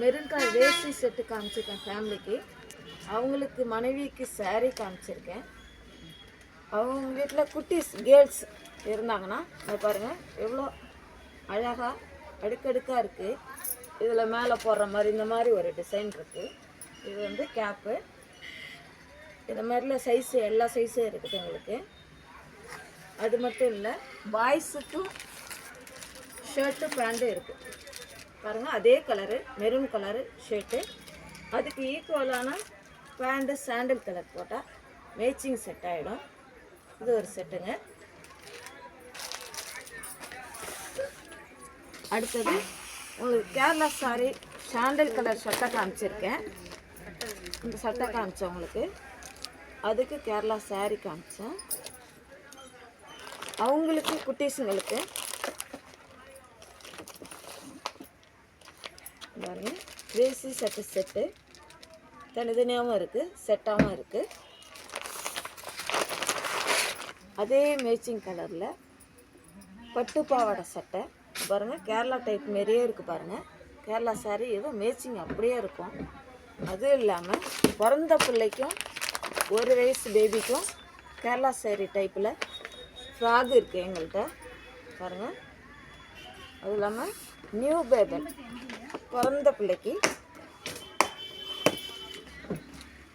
Maroon colour வேஷ்டி set காமிச்சிருக்கேன் ஃபேமிலிக்கு அவங்களுக்கு மனைவிக்கு சாரீ காமிச்சிருக்கேன். அவங்க வீட்டில் குட்டீஸ் கேர்ள்ஸ் இருந்தாங்கன்னா இதை பாருங்கள் எவ்வளோ அழகாக அடுக்கடுக்காக இருக்குது இதில் மேலே போடுற மாதிரி இந்த மாதிரி ஒரு டிசைன் இருக்குது இது வந்து கேப்பு இந்த மாதிரில சைஸு எல்லா சைஸும் இருக்குது எங்களுக்கு. அது மட்டும் இல்லை பாய்ஸுக்கும் ஷர்ட்டு பேண்ட்டும் இருக்குது பாருங்கள் அதே கலரு மெரூன் கலரு ஷர்ட்டு அதுக்கு ஈக்குவலான பேண்ட்டு சாண்டில் கலர் போட்டால் மேட்சிங் செட் ஆகிடும் இது ஒரு செட்டுங்க அடுத்தது உங்களுக்கு கேரளா சாரி சாண்டல் கலர் சட்டை காமிச்சிருக்கேன். இந்த சட்டை காமிச்சேன் உங்களுக்கு. அதுக்கு கேரளா சாரி காமிச்சேன். அவங்களுக்கு குட்டீஸுங்களுக்கு பாருங்கள் கிரேசி சட்டை செட்டு தனித்தனியாகவும் இருக்குது செட்டாகவும் இருக்குது அதே மேட்சிங் கலரில் பட்டு பாவாடை சட்டை. பாருங்கள் கேரளா டைப் மாரியே இருக்குது பாருங்கள் கேரளா saree ஏதோ மேட்சிங் அப்படியே இருக்கும். அதுவும் இல்லாமல் பிறந்த பிள்ளைக்கும் ஒரு வயசு பேபிக்கும் கேரளா saree டைப்பில் ஃப்ராக் இருக்குது எங்கள்கிட்ட பாருங்கள் அதுவும் இல்லாமல் நியூ பேபன் பிறந்த பிள்ளைக்கு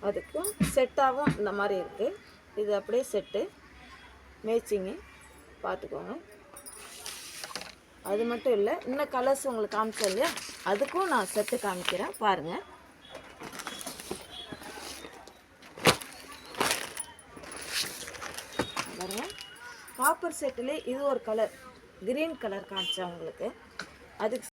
அதுக்கும் செட்டாகவும் இந்த மாதிரி இருக்குது இது அப்படியே செட்டு. மேட்சிங்கு. பார்த்துக்கோங்க. அது மட்டும் இல்லை இன்னும் கலர்ஸ் உங்களுக்கு காமிச்சேன் இல்லையா? அதுக்கும் நான் செட்டு காமிக்கிறேன். பாருங்கள் பாருங்க. காப்பர் செட்டிலே இது ஒரு கலர் கிரீன் கலர் காமிச்சேன் உங்களுக்கு. அதுக்கு